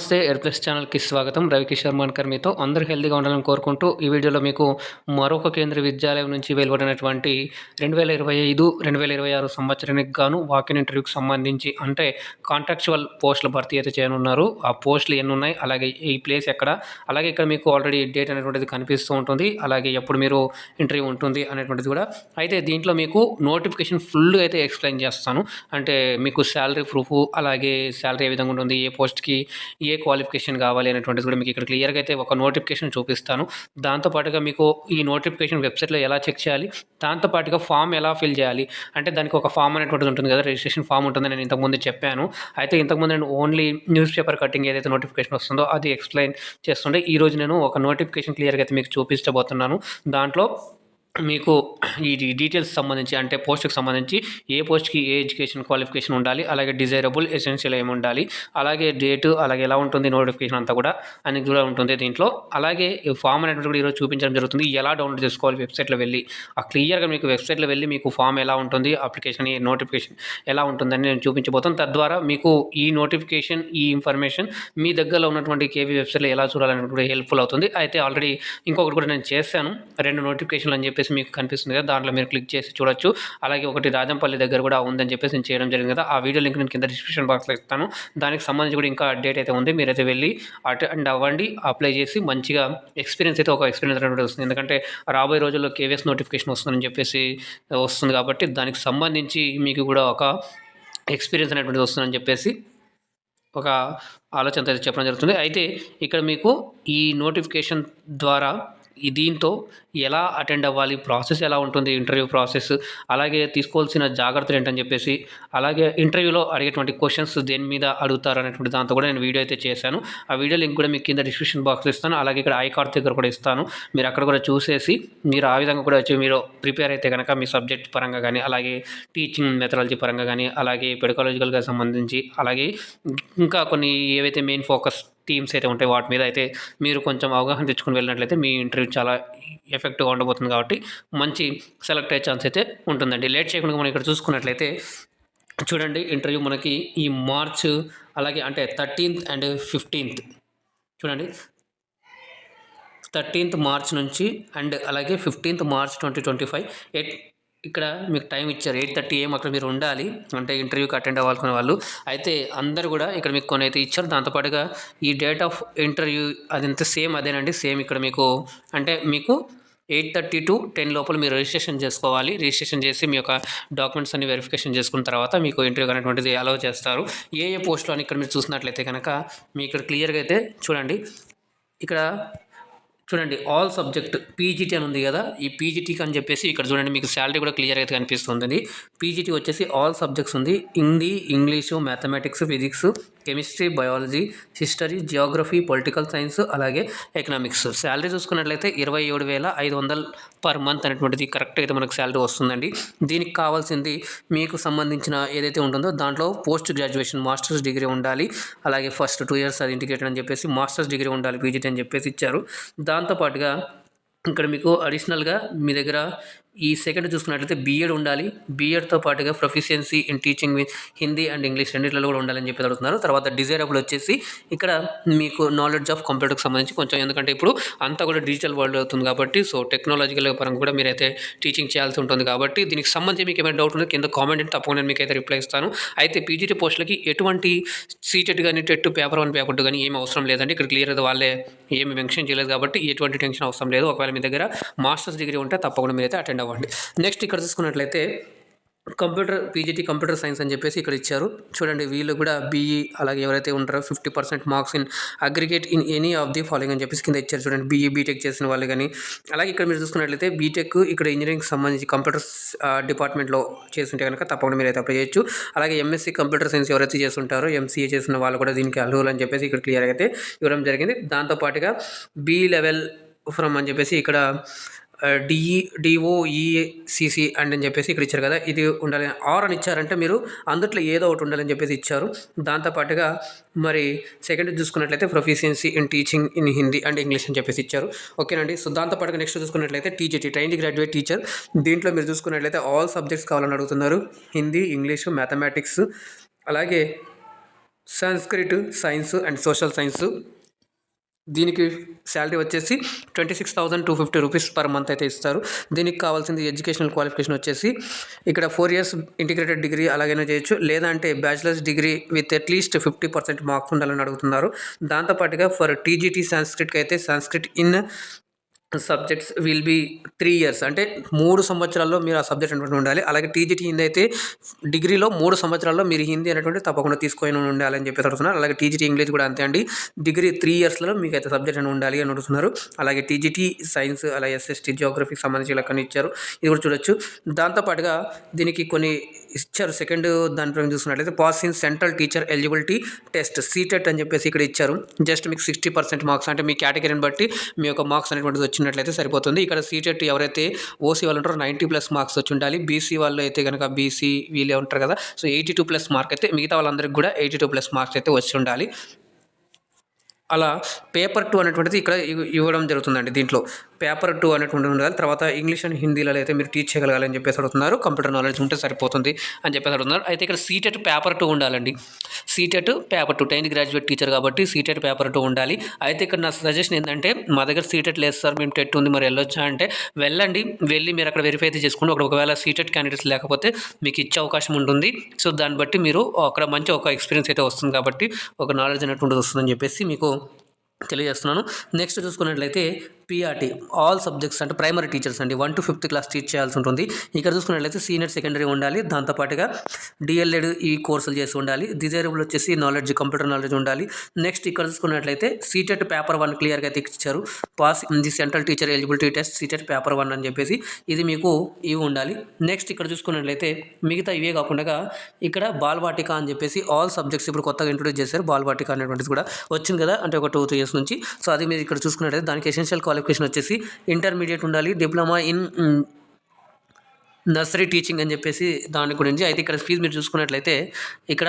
నమస్తే air plus ఛానల్కి స్వాగతం. రవికిషోర్ మాన్కర్ మీతో అందరూ హెల్దీగా ఉండాలని కోరుకుంటూ ఈ వీడియోలో మీకు మరొక కేంద్ర విద్యాలయం నుంచి వెలువడినటువంటి రెండు వేల ఇరవై ఐదు రెండు వేల ఇరవై ఆరు సంవత్సరానికి గాను వాకిన్ ఇంటర్వ్యూకి సంబంధించి అంటే కాంట్రాక్చువల్ పోస్టుల భర్తీ అయితే చేయనున్నారు. ఆ పోస్టులు ఎన్ని ఉన్నాయి అలాగే ఈ ప్లేస్ ఎక్కడ అలాగే ఇక్కడ మీకు ఆల్రెడీ డేట్ అనేటువంటిది కనిపిస్తూ ఉంటుంది అలాగే ఎప్పుడు మీరు ఇంటర్వ్యూ ఉంటుంది అనేటువంటిది కూడా. అయితే దీంట్లో మీకు నోటిఫికేషన్ ఫుల్గా అయితే ఎక్స్ప్లెయిన్ చేస్తాను. అంటే మీకు శాలరీ ప్రూఫ్ అలాగే శాలరీ ఏ విధంగా ఉంటుంది ఏ పోస్ట్కి ఏ ఏ క్వాలిఫికేషన్ కావాలి అనేటువంటిది కూడా మీకు ఇక్కడ క్లియర్గా అయితే ఒక నోటిఫికేషన్ చూపిస్తాను. దాంతోపాటుగా మీకు ఈ నోటిఫికేషన్ వెబ్సైట్లో ఎలా చెక్ చేయాలి దాంతోపాటుగా ఫామ్ ఎలా ఫిల్ చేయాలి అంటే దానికి ఒక ఫామ్ అనేటువంటిది ఉంటుంది కదా రిజిస్ట్రేషన్ ఫామ్ ఉంటుందని నేను ఇంతకుముందు చెప్పాను. అయితే ఇంతకుముందు నేను ఓన్లీ న్యూస్ పేపర్ కటింగ్ ఏదైతే నోటిఫికేషన్ వస్తుందో అది ఎక్స్ప్లెయిన్ చేస్తుండే ఈరోజు నేను ఒక నోటిఫికేషన్ క్లియర్గా అయితే మీకు చూపించబోతున్నాను. దాంట్లో మీకు ఈ డీటెయిల్స్ సంబంధించి అంటే పోస్ట్కి సంబంధించి ఏ పోస్ట్కి ఏ ఎడ్యుకేషన్ క్వాలిఫికేషన్ ఉండాలి అలాగే డిజైరబుల్ ఎసెన్షియల్ ఏమి ఉండాలి అలాగే డేటు అలాగే ఎలా ఉంటుంది నోటిఫికేషన్ అంతా కూడా అని కూడా ఉంటుంది దీంట్లో. అలాగే ఈ ఫామ్ అనేటువంటి కూడా ఈరోజు చూపించడం జరుగుతుంది ఎలా డౌన్లోడ్ చేసుకోవాలి వెబ్సైట్లో వెళ్ళి. ఆ క్లియర్గా మీకు వెబ్సైట్లో వెళ్ళి మీకు ఫామ్ ఎలా ఉంటుంది అప్లికేషన్ ఈ నోటిఫికేషన్ ఎలా ఉంటుందని నేను చూపించబోతాను. తద్వారా మీకు ఈ నోటిఫికేషన్ ఈ ఇన్ఫర్మేషన్ మీ దగ్గరలో ఉన్నటువంటి కేవీ వెబ్సైట్లో ఎలా చూడాలని కూడా హెల్ప్ఫుల్ అవుతుంది. అయితే ఆల్రెడీ ఇంకొకటి కూడా నేను చేశాను రెండు నోటిఫికేషన్లు అని చెప్పి చెప్పేసి మీకు కనిపిస్తుంది కదా దాంట్లో మీరు క్లిక్ చేసి చూడొచ్చు. అలాగే ఒకటి రాజంపల్లి దగ్గర కూడా ఉందని చెప్పేసి నేను చేయడం జరిగింది కదా ఆ వీడియో లింక్ నేను కింద డిస్క్రిప్షన్ బాక్స్లో ఇస్తాను. దానికి సంబంధించి కూడా ఇంకా డేట్ అయితే ఉంది. మీరైతే వెళ్ళి అటెండ్ అవ్వండి అప్లై చేసి మంచిగా ఎక్స్పీరియన్స్ అయితే ఒక ఎక్స్పీరియన్స్ అనేది వస్తుంది ఎందుకంటే రాబోయే రోజుల్లో కేవీఎస్ నోటిఫికేషన్ వస్తుందని చెప్పేసి వస్తుంది కాబట్టి దానికి సంబంధించి మీకు కూడా ఒక ఎక్స్పీరియన్స్ అనేటువంటిది వస్తుందని చెప్పేసి ఒక ఆలోచన అయితే చెప్పడం జరుగుతుంది. అయితే ఇక్కడ మీకు ఈ నోటిఫికేషన్ ద్వారా దీంతో ఎలా అటెండ్ అవ్వాలి? ప్రాసెస్ ఎలా ఉంటుంది? Interview process. అలాగే తీసుకోవాల్సిన జాగ్రత్తలు ఏంటని చెప్పేసి అలాగే ఇంటర్వ్యూలో అడిగేటువంటి క్వశ్చన్స్ దేని మీద అడుగుతారు అనేటువంటి దాంతో కూడా నేను వీడియో అయితే చేశాను. ఆ వీడియో లింక్ కూడా మీకు కింద డిస్క్రిప్షన్ బాక్స్లో ఇస్తాను. అలాగే ఇక్కడ ఐ కార్డ్ దగ్గర కూడా ఇస్తాను. మీరు అక్కడ కూడా చూసేసి మీరు ఆ విధంగా కూడా వచ్చి మీరు ప్రిపేర్ అయితే కనుక మీ సబ్జెక్ట్ పరంగా కానీ అలాగే టీచింగ్ మెథడాలజీ పరంగా కానీ అలాగే పెడకాలజికల్గా సంబంధించి అలాగే ఇంకా కొన్ని ఏవైతే మెయిన్ ఫోకస్ టీమ్స్ అయితే ఉంటాయి. వాటి మీద అయితే మీరు కొంచెం అవగాహన తెచ్చుకుని వెళ్ళినట్లయితే మీ ఇంటర్వ్యూ చాలా ఎఫెక్టివ్గా ఉండబోతుంది కాబట్టి మంచి సెలెక్ట్ అయ్యే ఛాన్స్ అయితే ఉంటుందండి. లేట్ చేయకుండా మనం ఇక్కడ చూసుకున్నట్లయితే చూడండి ఇంటర్వ్యూ మనకి ఈ మార్చ్ అలాగే అంటే థర్టీన్త్ అండ్ ఫిఫ్టీన్త్ చూడండి. థర్టీన్త్ మార్చ్ నుంచి అండ్ అలాగే fifteenth March twenty twenty five eight ఇక్కడ మీకు టైం ఇచ్చారు ఎయిట్ థర్టీ ఏం అక్కడ మీరు ఉండాలి. అంటే ఇంటర్వ్యూకి అటెండ్ అవ్వాలనుకునే వాళ్ళు. అయితే అందరు కూడా ఇక్కడ మీకు కొన్ని అయితే ఇచ్చారు దాంతోపాటుగా ఈ డేట్ ఆఫ్ ఇంటర్వ్యూ అదంతా సేమ్ అదేనండి. సేమ్ ఇక్కడ మీకు అంటే మీకు ఎయిట్ థర్టీ టు టెన్ లోపల మీరు రిజిస్ట్రేషన్ చేసుకోవాలి. రిజిస్ట్రేషన్ చేసి మీ యొక్క డాక్యుమెంట్స్ అన్ని వెరిఫికేషన్ చేసుకున్న తర్వాత మీకు ఇంటర్వ్యూ అనేటువంటిది అలౌ చేస్తారు. ఏ ఏ పోస్టులు అని ఇక్కడ మీరు చూసినట్లయితే కనుక మీ ఇక్కడ క్లియర్గా అయితే చూడండి. ఇక్కడ చూడండి ఆల్ సబ్జెక్ట్ పీజీటీ అని ఉంది కదా ఈ పీజీటీకి అని చెప్పేసి ఇక్కడ చూడండి మీకు శాలరీ కూడా క్లియర్ అయితే కనిపిస్తుంది. పీజీటీ వచ్చేసి ఆల్ సబ్జెక్ట్స్ ఉంది. Hindi English mathematics physics chemistry biology history geography political science అలాగే ఎకనామిక్స్. శాలరీ చూసుకున్నట్లయితే ఇరవై ఏడు వేల ఐదు వందలు పర్ మంత్ అనేటువంటిది కరెక్ట్ అయితే మనకు శాలరీ వస్తుందండి. దీనికి కావాల్సింది మీకు సంబంధించిన ఏదైతే ఉంటుందో దాంట్లో పోస్ట్ గ్రాడ్యుయేషన్ మాస్టర్స్ డిగ్రీ ఉండాలి. అలాగే ఫస్ట్ టూ ఇయర్స్ అది ఇంటిగ్రేటెడ్ అని చెప్పేసి మాస్టర్స్ డిగ్రీ ఉండాలి పీజీటీ అని చెప్పేసి ఇచ్చారు. దాంతోపాటుగా ఇక్కడ మీకు అడిషనల్గా మీ దగ్గర ఈ సెకండ్ చూసుకున్నట్లయితే బీఎడ్ ఉండాలి. బీఎడ్తో పాటుగా proficiency in teaching with Hindi and English రెండిట్లో కూడా ఉండాలని చెప్పి అడుగుతున్నారు. తర్వాత డిజైరబుల్ వచ్చేసి ఇక్కడ మీకు నాలెడ్జ్ ఆఫ్ కంప్యూటర్కి సంబంధించి కొంచెం ఎందుకంటే ఇప్పుడు అంతా కూడా డిజిటల్ వరల్డ్ అవుతుంది కాబట్టి సో టెక్నాలజికల్ పరంగా కూడా మీరైతే టీచింగ్ చేయాల్సి ఉంటుంది కాబట్టి దీనికి సంబంధించి మీకు ఏమైనా డౌట్ ఉందో కింద కామెంట్ అంటే తప్పకుండా మీకు అయితే రిప్లై ఇస్తాను. అయితే పీజీటీ పోస్టులకి ఎటువంటి సీటెట్ కానీ TET paper one paper two కానీ ఏం అవసరం లేదండి. ఇక్కడ క్లియర్ వాళ్ళే ఏమి మెన్షన్ చేయలేదు కాబట్టి ఎటువంటి టెన్షన్ అవసరం లేదు. ఒకవేళ మీ దగ్గర మాస్టర్స్ డిగ్రీ ఉంటే తప్పకుండా మీరైతే అటెండ్ అవ్వండి నెక్స్ట్ ఇక్కడ చూసుకున్నట్లయితే కంప్యూటర్ పీజీటీ కంప్యూటర్ సైన్స్ అని చెప్పేసి ఇక్కడ ఇచ్చారు. చూడండి వీళ్ళు కూడా బీఈ అలాగే ఎవరైతే ఉంటారో fifty percent marks in aggregate in any of the following అని చెప్పేసి కింద ఇచ్చారు చూడండి. బీఈ బీటెక్ చేసిన వాళ్ళు కానీ. అలాగే ఇక్కడ మీరు చూసుకున్నట్లయితే బీటెక్ ఇక్కడ ఇంజనీరింగ్ సంబంధించి కంప్యూటర్స్ డిపార్ట్మెంట్లో చేస్తుంటే కనుక తప్పకుండా మీరు అయితే అప్లై చేయొచ్చు. అలాగే ఎంఎస్సీ కంప్యూటర్ సైన్స్ ఎవరైతే చేస్తుంటారో ఎంసీఏ చేసిన వాళ్ళు కూడా దీనికి అర్హులు అని చెప్పేసి ఇక్కడ క్లియర్ అయితే ఇవ్వడం జరిగింది. దాంతోపాటుగా బీ లెవెల్ ఫ్రమ్ అని చెప్పేసి ఇక్కడ డిఈ డిఓఈసిసి అండ్ అని చెప్పేసి ఇక్కడ ఇచ్చారు కదా. ఇది ఉండాలి. ఆర్ అని ఇచ్చారంటే మీరు అందుట్లో ఏదో ఒకటి ఉండాలని చెప్పేసి ఇచ్చారు. దాంతోపాటుగా మరి సెకండ్ చూసుకున్నట్లయితే proficiency in teaching in Hindi and English అని చెప్పేసి ఇచ్చారు. ఓకేనండి. సో దాంతోపాటుగా నెక్స్ట్ చూసుకున్నట్లయితే టీజీటీ ట్రైన్ గ్రాడ్యుయేట్ టీచర్ దీంట్లో మీరు చూసుకున్నట్లయితే ఆల్ సబ్జెక్ట్స్ కావాలని అడుగుతున్నారు. హిందీ ఇంగ్లీషు మ్యాథమెటిక్స్ అలాగే Sanskrit science and social science దీనికి శాలరీ వచ్చేసి twenty six thousand two fifty rupees per month అయితే ఇస్తారు. దీనికి కావాల్సింది ఎడ్యుకేషనల్ క్వాలిఫికేషన్ వచ్చేసి ఇక్కడ ఫోర్ ఇయర్స్ ఇంటిగ్రేటెడ్ డిగ్రీ అలాగైనా చేయొచ్చు. లేదంటే bachelors degree with at least fifty percent marks ఉండాలని అడుగుతున్నారు. దాంతోపాటుగా ఫర్ టీజీటీ సాంస్క్రిట్కి అయితే Sanskrit in subjects will be three years అంటే మూడు సంవత్సరాల్లో మీరు ఆ సబ్జెక్ట్ అనేటువంటి ఉండాలి. అలాగే టీజీటీ హిందీ అయితే డిగ్రీలో మూడు సంవత్సరాల్లో మీరు హిందీ అనేటువంటి తప్పకుండా తీసుకొని ఉండాలని చెప్పేసి అడుగుతున్నారు. అలాగే టీజీటీ ఇంగ్లీష్ కూడా అంతే అండి. డిగ్రీ త్రీ ఇయర్స్లో మీకు అయితే సబ్జెక్ట్ అని ఉండాలి అని అడుగుతున్నారు. అలాగే టీజీటీ సైన్స్ అలాగే ఎస్ఎస్టీ జియోగ్రఫీకి సంబంధించి లెక్కన ఇచ్చారు. ఇది కూడా చూడొచ్చు. దాంతోపాటుగా దీనికి కొన్ని ఇచ్చారు. సెకండ్ దాంట్లో చూసుకున్నట్లయితే pass in central teacher eligibility test CTET అని చెప్పేసి ఇక్కడ ఇచ్చారు. జస్ట్ మీకు సిక్స్టీ పర్సెంట్ మార్క్స్ అంటే మీ కేటగిరీని బట్టి మీ యొక్క మార్క్స్ అనేటువంటిది వచ్చినట్లయితే సరిపోతుంది. ఇక్కడ సీటెట్ ఎవరైతే ఓసీ వాళ్ళు ఉంటారో నైంటీ ప్లస్ మార్క్స్ వచ్చి ఉండాలి. బీసీ వాళ్ళు అయితే కనుక బీసీ వీళ్ళే ఉంటారు కదా. So eighty two plus mark అయితే మిగతా వాళ్ళందరికీ కూడా ఎయిటీ టూ ప్లస్ మార్క్స్ అయితే వచ్చి ఉండాలి. అలా పేపర్ టూ అనేటువంటిది ఇక్కడ ఇవ్వడం జరుగుతుందండి దీంట్లో. పేపర్ టూ అనేటువంటి ఉండాలి తర్వాత ఇంగ్లీష్ అండ్ హిందీలో అయితే మీరు టీచ్ చేయగలగాలి అని చెప్పేసి అడుగుతున్నారు. కంప్యూటర్ నాలెడ్జ్ ఉంటే సరిపోతుంది అని చెప్పేసి అడుగుతున్నారు. అయితే ఇక్కడ సీటెట్ పేపర్ టూ ఉండాలండి. CTET paper two tenth graduate teacher కాబట్టి సీటెట్ పేపర్ టూ ఉండాలి. అయితే ఇక్కడ నా సజెషన్ ఏంటంటే మా దగ్గర సీటెట్ లేదు సార్ మేము టెట్ ఉంది మరి వెళ్ళొచ్చా అంటే వెళ్ళండి. వెళ్ళి మీరు అక్కడ వెరిఫై అయితే చేసుకోండి. అక్కడ ఒకవేళ సీటెట్ క్యాండిడేట్స్ లేకపోతే మీకు ఇచ్చే అవకాశం ఉంటుంది. సో దాన్ని బట్టి మీరు అక్కడ మంచి ఒక ఎక్స్పీరియన్స్ అయితే వస్తుంది కాబట్టి ఒక నాలెడ్జ్ అనేటువంటిది వస్తుందని చెప్పేసి మీకు తెలియజేస్తున్నాను. నెక్స్ట్ చూసుకున్నట్లయితే పిఆర్టీ ఆల్ సబ్జెక్ట్స్ అంటే ప్రైమరీ టీచర్స్ అండి. One to fifth class teach చేయాల్సి ఉంటుంది. ఇక్కడ చూసుకున్నట్లయితే సీనియర్ సెకండరీ ఉండాలి. దాంతోపాటుగా డిఎల్ఎడ్ ఈ కోర్సులు చేసి ఉండాలి. డిజైరబుల్ వచ్చేసి నాలెడ్జ్ కంప్యూటర్ నాలెడ్జ్ ఉండాలి. నెక్స్ట్ ఇక్కడ చూసుకున్నట్లయితే సీటెట్ పేపర్ వన్ క్లియర్గా అయితే ఇచ్చారు pass the central teacher eligibility test CTET paper one అని చెప్పేసి ఇది మీకు ఇవి ఉండాలి. నెక్స్ట్ ఇక్కడ చూసుకున్నట్లయితే మిగతా ఇవే కాకుండా ఇక్కడ బాల్వాటిక అని చెప్పేసి ఆల్ సబ్జెక్ట్స్ ఇప్పుడు కొత్తగా ఇంట్రొడ్యూస్ చేశారు. బాల్వాటిక అనేటువంటిది కూడా వచ్చింది కదా అంటే ఒక టూ త్రీ ఇయర్స్ నుంచి. సో అది మీరు ఇక్కడ చూసుకున్నట్లయితే దానికి ఎసెన్షియల్ క్వాలిఫికేషన్ వచ్చేసి ఇంటర్మీడియట్ ఉండాలి డిప్లొమా ఇన్ నర్సరీ టీచింగ్ అని చెప్పేసి దాని గురించి అయితే ఇక్కడ ఫీజు మీరు చూసుకున్నట్లయితే ఇక్కడ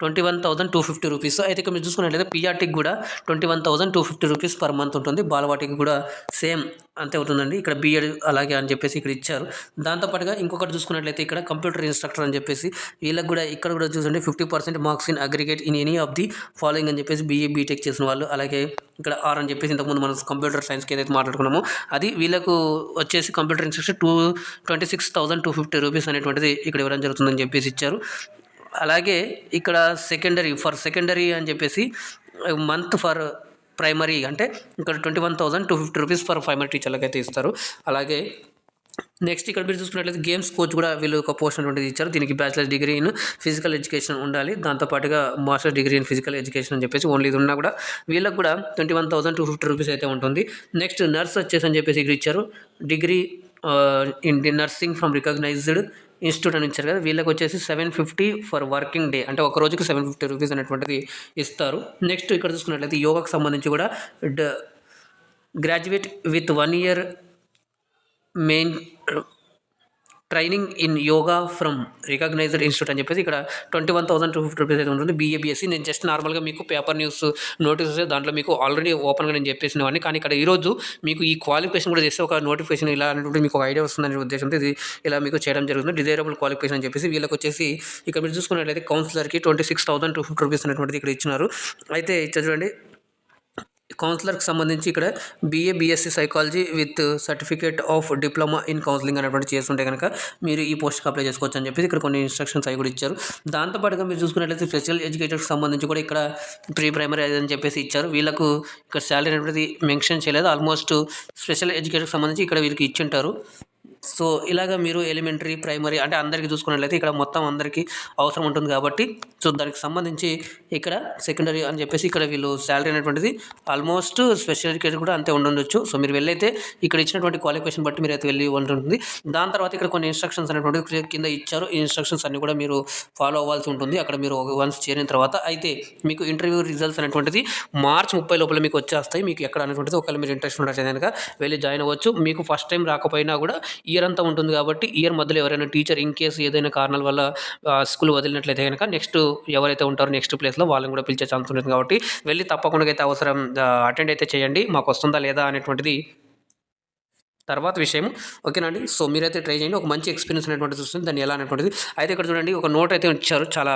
twenty one thousand two fifty rupees. అయితే ఇక్కడ మీరు చూసుకున్నట్లయితే పిఆర్టీకి కూడా twenty one thousand two fifty rupees per month ఉంటుంది. బాలవాటికి కూడా సేమ్ అంతే అవుతుందండి ఇక్కడ బీఎడ్ అలాగే అని చెప్పేసి ఇక్కడ ఇచ్చారు. దాంతోపాటుగా ఇంకొకటి చూసుకున్నట్లయితే ఇక్కడ కంప్యూటర్ ఇన్స్ట్రక్టర్ అని చెప్పేసి వీళ్ళకి కూడా ఇక్కడ కూడా చూసండి fifty percent marks in aggregate in any of the following అని చెప్పేసి బీఏ బీటెక్ చేసిన వాళ్ళు. అలాగే ఇక్కడ ఆర్ అని చెప్పేసి ఇంతకుముందు మనం కంప్యూటర్ సైన్స్కి ఏదైతే మాట్లాడుకున్నామో అది వీళ్ళకు వచ్చేసి computer instructor to twenty six thousand two fifty rupees అనేటువంటిది ఇక్కడ ఇవ్వడం జరుగుతుందని చెప్పేసి ఇచ్చారు. అలాగే ఇక్కడ సెకండరీ ఫర్ సెకండరీ అని చెప్పేసి మంత్ ఫర్ ప్రైమరీ అంటే ఇక్కడ twenty one thousand two fifty rupees for primary టీచర్లకు అయితే ఇస్తారు. అలాగే నెక్స్ట్ ఇక్కడ మీరు చూసుకున్నట్లయితే గేమ్స్ కోచ్ కూడా వీళ్ళు ఒక పోస్ట్ అటువంటిది ఇచ్చారు. దీనికి bachelor degree in physical education ఉండాలి. దాంతోపాటుగా master degree in physical education అని చెప్పేసి ఓన్లీ ఇది ఉన్నా కూడా వీళ్ళకి కూడా twenty one thousand two fifty rupees అయితే ఉంటుంది. నెక్స్ట్ నర్స్ వచ్చేసి అని చెప్పేసి ఇక్కడ ఇచ్చారు. Degree in nursing from recognised institute అని ఇచ్చారు కదా వీళ్ళకి వచ్చేసి seven fifty for working day అంటే ఒక రోజుకి సెవెన్ ఫిఫ్టీ రూపీస్ అనేటువంటిది ఇస్తారు. నెక్స్ట్ ఇక్కడ చూసుకున్నట్లయితే యోగాకు సంబంధించి కూడా graduate with one year main training in yoga from recognised institute అని చెప్పేసి ఇక్కడ twenty one thousand two fifty rupees అయితే ఉంటుంది. బీఏబీఎస్సీ నేను జస్ట్ నార్మల్గా మీకు పేపర్ న్యూస్ నోటీస్ దాంట్లో మీకు ఆల్రెడీ ఓపెన్గా నేను చెప్పేసినవన్నీ. వాడిని కానీ ఇక్కడ ఈరోజు మీకు ఈ క్వాలిఫికేషన్ కూడా చేస్తే ఒక నోటిఫికేషన్ ఇలా అనేటువంటి మీకు ఒక ఐడియా వస్తుందనే ఉద్దేశంతో ఇది ఇలా మీకు చేయడం జరుగుతుంది. డిజైరబుల్ క్వాలిఫికేషన్ అని చెప్పేసి వీళ్ళకి వచ్చేసి ఇక్కడ మీరు చూసుకున్నట్లయితే కౌన్సిలర్కి twenty six thousand two fifty rupees అనేటువంటిది ఇక్కడ ఇచ్చినారు. అయితే ఇక్కడ చూడండి కౌన్సిలర్కి సంబంధించి ఇక్కడ BA BSc psychology with certificate of diploma in counselling అనేటువంటి చేస్తుంటే కనుక మీరు ఈ పోస్ట్కి అప్లై చేసుకోవచ్చు అని చెప్పి ఇక్కడ కొన్ని ఇన్స్ట్రక్షన్స్ అవి కూడా ఇచ్చారు. దాంతోపాటుగా మీరు చూసుకున్నట్లయితే స్పెషల్ ఎడ్యుకేటర్కి సంబంధించి కూడా ఇక్కడ ప్రీ ప్రైమరీ అని చెప్పేసి ఇచ్చారు. వీళ్ళకు ఇక్కడ శాలరీ అనేది మెన్షన్ చేయలేదు. ఆల్మోస్ట్ స్పెషల్ ఎడ్యుకేటర్కి సంబంధించి ఇక్కడ వీళ్ళకి ఇచ్చింటారు సో ఇలాగ మీరు ఎలిమెంటరీ ప్రైమరీ అంటే అందరికీ చూసుకున్నట్లయితే ఇక్కడ మొత్తం అందరికీ అవసరం ఉంటుంది కాబట్టి సో దానికి సంబంధించి ఇక్కడ సెకండరీ అని చెప్పేసి ఇక్కడ వీళ్ళు శాలరీ అనేటువంటిది ఆల్మోస్ట్ స్పెషల్ ఎడ్యుకేషన్ కూడా అంతే ఉండొచ్చు. సో మీరు వెళ్ళైతే ఇక్కడ ఇచ్చినటువంటి క్వాలిఫికేషన్ బట్టి మీరు అయితే వెళ్ళి ఉంటుంది. దాని తర్వాత ఇక్కడ కొన్ని ఇన్స్ట్రక్షన్స్ అనేటువంటిది కింద ఇచ్చారు. ఈ ఇన్స్ట్రక్షన్స్ అన్ని కూడా మీరు ఫాలో అవ్వాల్సి ఉంటుంది. అక్కడ మీరు వన్స్ చేరిన తర్వాత అయితే మీకు ఇంటర్వ్యూ రిజల్ట్స్ అనేటువంటిది మార్చ్ ముప్పై లోపల మీకు వచ్చేస్తాయి. మీకు ఎక్కడ అనేటువంటిది ఒకవేళ మీరు ఇంట్రెస్ట్ ఉండటం కనుక వెళ్ళి జాయిన్ అవ్వచ్చు. మీకు ఫస్ట్ టైం రాకపోయినా కూడా ఇయర్ అంతా ఉంటుంది కాబట్టి ఇయర్ మధ్యలో ఎవరైనా టీచర్ ఇన్ కేసు ఏదైనా కారణాల వల్ల స్కూల్ వదిలినట్లయితే కనుక నెక్స్ట్ ఎవరైతే ఉంటారో నెక్స్ట్ ప్లేస్లో వాళ్ళని కూడా పిలిచే ఛాన్స్ ఉంటుంది కాబట్టి వెళ్ళి తప్పకుండా అయితే అవసరం అటెండ్ అయితే చేయండి. మాకు వస్తుందా లేదా అనేటువంటిది తర్వాత విషయం. ఓకేనండి సో మీరైతే ట్రై చేయండి. ఒక మంచి ఎక్స్పీరియన్స్ అనేటువంటిది చూస్తుంది దాన్ని ఎలా అనేటువంటిది? అయితే ఇక్కడ చూడండి ఒక నోట్ అయితే ఇచ్చారు చాలా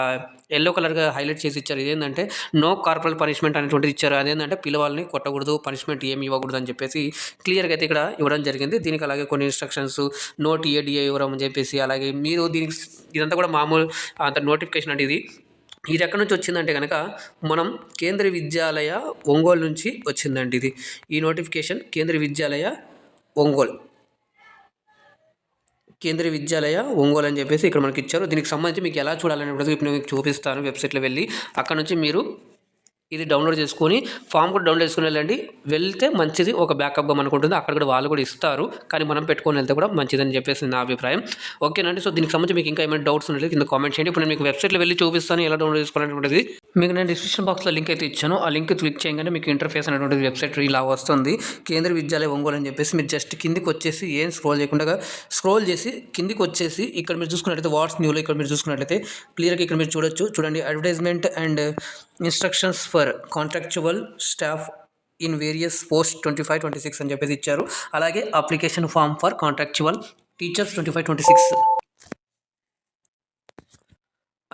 ఎల్లో కలర్గా హైలైట్ చేసి ఇచ్చారు. ఇదేంటంటే నో కార్పొరల్ పనిష్మెంట్ అనేటువంటిది ఇచ్చారు. అదేంటంటే పిల్లవాళ్ళని కొట్టకూడదు పనిష్మెంట్ ఏమి ఇవ్వకూడదు అని చెప్పేసి క్లియర్గా అయితే ఇక్కడ ఇవ్వడం జరిగింది. దీనికి అలాగే కొన్ని ఇన్స్ట్రక్షన్స్ నోట్ ఏడిఏ ఇవ్వడం అని చెప్పేసి అలాగే మీరు దీనికి ఇదంతా కూడా మామూలు అంత నోటిఫికేషన్ అంటే ఇది. ఇది ఎక్కడి నుంచి వచ్చిందంటే కనుక మనం కేంద్ర విద్యాలయ ఒంగోలు నుంచి వచ్చిందండి ఇది. ఈ నోటిఫికేషన్ కేంద్ర విద్యాలయ ఒంగోలు. కేంద్రీయ విద్యాలయ ఒంగోలు అని చెప్పేసి ఇక్కడ మనకి ఇచ్చారు. దీనికి సంబంధించి మీకు ఎలా చూడాలని కూడా ఇప్పుడు నేను మీకు చూపిస్తాను. వెబ్సైట్లో వెళ్ళి అక్కడ నుంచి మీరు ఇది డౌన్లోడ్ చేసుకొని ఫామ్ కూడా డౌన్లోడ్ చేసుకుని వెళ్ళండి. వెళ్తే మంచిది ఒక బ్యాకప్గా మనకు ఉంటుంది. అక్కడ కూడా వాళ్ళు కూడా ఇస్తారు. కానీ మనం పెట్టుకొని వెళ్తే కూడా మంచిదని చెప్పేసి నా అభిప్రాయం. ఓకేనండి సో దీనికి సంబంధించి మీకు ఇంకా ఏమైనా డౌట్స్ ఉంటే కింద కామెంట్ చేయండి. ఇప్పుడు నేను మీకు వెబ్సైట్లో వెళ్ళి చూపిస్తాను ఎలా డౌన్లోడ్ చేసుకోవాలనేటువంటిది. మీకు నేను డిస్క్రిప్షన్ బాక్స్లో లింక్ అయితే ఇచ్చాను. ఆ లింక్ క్లిక్ చేయగానే మీకు ఇంటర్ఫేస్ అనేటువంటి వెబ్సైట్ ఇలా వస్తుంది. కేంద్ర విద్యాలయ ఒంగోలు అని చెప్పేసి మీరు జస్ట్ కిందికి వచ్చేసి ఏం స్క్రోల్ చేయకుండా స్క్రోల్ చేసి కిందికి వచ్చేసి ఇక్కడ మీరు చూసుకున్నట్లయితే వాట్స్ న్యూలో ఇక్కడ మీరు చూసుకున్నట్లయితే క్లియర్గా ఇక్కడ మీరు చూడొచ్చు. చూడండి advertisement and instructions for contractual staff in various post twenty five twenty six అని చెప్పేసి ఇచ్చారు. అలాగే application form for contractual teachers twenty five twenty six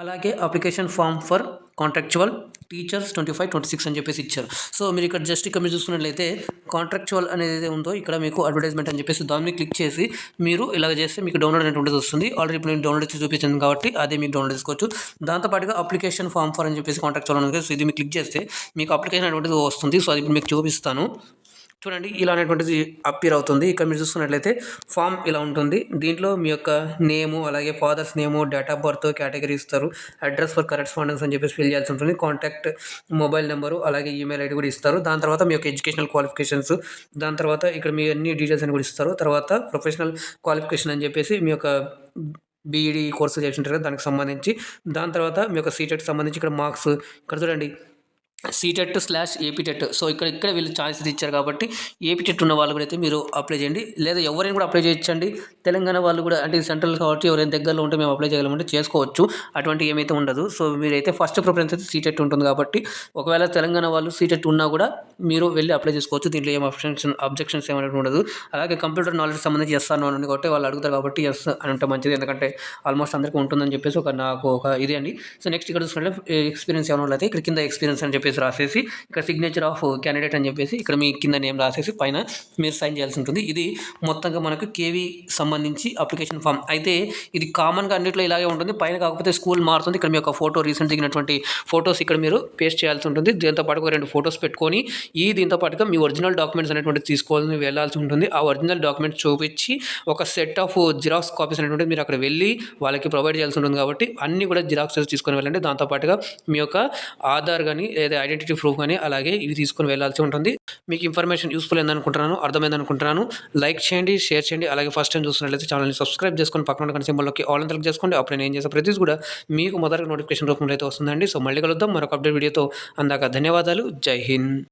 అలాగే application form for contractual teachers twenty five twenty six అని చెప్పేసి ఇచ్చారు. So మీరు ఇక్కడ జస్ట్ ఇక్కడ మీరు చూసుకున్నట్లయితే కాంట్రాక్చువల్ అనేది ఏదైతే ఉందో ఇక్కడ మీకు అడ్వర్టైజ్మెంట్ అని చెప్పేసి దాన్ని క్లిక్ చేసి మీరు ఇలాగ చేస్తే మీకు డౌన్లోడ్ అనేటువంటిది వస్తుంది. ఆల్రెడీ ఇప్పుడు నేను డౌన్లోడ్ చేసి చూపించాను కాబట్టి అదే మీకు డౌన్లోడ్ చేసుకోవచ్చు. దాంతోపాటుగా అప్లికేషన్ ఫామ్ ఫర్ అని చెప్పేసి కాంట్రాక్చువల్ అనేది సో ఇది మీకు క్లిక్ చేస్తే మీకు అప్లికేషన్ అనేటువంటిది వస్తుంది. సో అది ఇప్పుడు మీకు చూపిస్తాను. చూడండి ఇలా అనేటువంటిది అప్పీర్ అవుతుంది. ఇక్కడ మీరు చూసుకున్నట్లయితే ఫామ్ ఇలా ఉంటుంది. దీంట్లో మీ యొక్క నేము అలాగే father's name date of birth category ఇస్తారు. అడ్రస్ ఫర్ కరెస్పాండెన్స్ అని చెప్పేసి ఫిల్ చేయాల్సి ఉంటుంది. కాంటాక్ట్ మొబైల్ నెంబరు అలాగే ఈమెయిల్ ఐడి కూడా ఇస్తారు. దాని తర్వాత మీ యొక్క ఎడ్యుకేషనల్ క్వాలిఫికేషన్స్ దాని తర్వాత ఇక్కడ మీ అన్ని డీటెయిల్స్ అని కూడా ఇస్తారు. తర్వాత ప్రొఫెషనల్ క్వాలిఫికేషన్ అని చెప్పేసి మీ యొక్క బీఈడి కోర్సు చేసి ఉంటారు దానికి సంబంధించి. దాని తర్వాత మీ యొక్క సీటెట్ సంబంధించి ఇక్కడ మార్క్స్ ఇక్కడ చూడండి సీటెట్ స్లాష్ ఏపీటెట్ సో ఇక్కడ ఇక్కడ వీళ్ళు ఛాయిసెస్ ఇచ్చారు కాబట్టి ఏపీటెట్ ఉన్న వాళ్ళు కూడా అయితే మీరు అప్లై చేయండి. లేదా ఎవరైనా కూడా అప్లై చేయొచ్చండి. తెలంగాణ వాళ్ళు కూడా అంటే సెంట్రల్ కాబట్టి ఎవరైనా దగ్గరలో ఉంటే మేము అప్లై చేయగలమంటే చేసుకోవచ్చు. అటువంటి ఏమైతే ఉండదు. సో మీరైతే ఫస్ట్ ప్రిఫరెన్స్ అయితే సీటెట్ ఉంటుంది కాబట్టి ఒకవేళ తెలంగాణ వాళ్ళు సీటెట్ ఉన్నా కూడా మీరు వెళ్ళి అప్లై చేసుకోవచ్చు. దీంట్లో ఏం అబ్జెక్షన్ అబ్జెక్షన్స్ ఏమైనా ఉండదు. అలాగే కంప్యూటర్ నాలెడ్జ్ సంబంధించి ఎస్ అని కాబట్టి వాళ్ళు అడుగుతారు కాబట్టి ఎస్ అని మంచిది. ఎందుకంటే ఆల్మోస్ట్ అందరికీ ఉంటుందని చెప్పేసి ఒక నాకు ఒక ఇది అండి. సో నెక్స్ట్ ఇక్కడ చూసుకుంటే ఎక్స్పీరియన్స్ ఏమైనా అయితే ఇక్కడ కింద ఎక్స్పీరియన్స్ అని చెప్పి చెప్పేసి రాసేసి ఇక్కడ సిగ్నేచర్ ఆఫ్ క్యాండిడేట్ అని చెప్పేసి ఇక్కడ మీ కింద నేమ్ రాసేసి పైన మీరు సైన్ చేయాల్సి ఉంటుంది. ఇది మొత్తంగా మనకు కేవీ సంబంధించి అప్లికేషన్ ఫామ్ అయితే ఇది కామన్గా అన్నింటిలో ఇలాగే ఉంటుంది. పైన కాకపోతే స్కూల్ మారుతుంది. ఇక్కడ మీ యొక్క ఫోటో రీసెంట్ దిగినటువంటి ఫొటోస్ ఇక్కడ మీరు పేస్ట్ చేయాల్సి ఉంటుంది. దీంతో పాటుగా రెండు ఫొటోస్ పెట్టుకొని ఈ దీంతో పాటుగా మీ ఒరిజినల్ డాక్యుమెంట్స్ అనేటువంటి తీసుకోవాలని వెళ్ళాల్సి ఉంటుంది. ఆ ఒరిజినల్ డాక్యుమెంట్స్ చూపించి ఒక సెట్ ఆఫ్ జిరాక్స్ కాపీస్ అనేటువంటి మీరు అక్కడ వెళ్ళి వాళ్ళకి ప్రొవైడ్ చేయాల్సి ఉంటుంది కాబట్టి అన్నీ కూడా జిరాక్స్ తీసుకొని వెళ్ళండి. దాంతోపాటుగా మీ యొక్క ఆధార్ కానీ లేదా ఐడెంటిటీ ప్రూఫ్ కానీ అలాగే ఇవి తీసుకొని వెళ్ళాల్సి ఉంటుంది. మీకు ఇన్ఫర్మేషన్ యూస్ఫుల్ అనుకుంటున్నాను అర్థమైంది అనుకుంటున్నాను లైక్ చేయండి షేర్ చేయండి. అలాగే ఫస్ట్ టైం చూస్తున్నట్లయితే ఛానల్ని సబ్స్క్రైబ్ చేసుకొని పక్కన ఉన్న సింబల్లోకి ఆల్ అంతలకు చేసుకోండి. అప్పుడు నేను ఏం చేసే ప్రతి కూడా మీకు మొదటి నోటిఫికేషన్ రూపంలో అయితే వస్తుందండి. సో మళ్ళీ కలుద్దాం. మరొక అప్డేట్ వీడియోతో అందాక ధన్యవాదాలు. జై హింద్.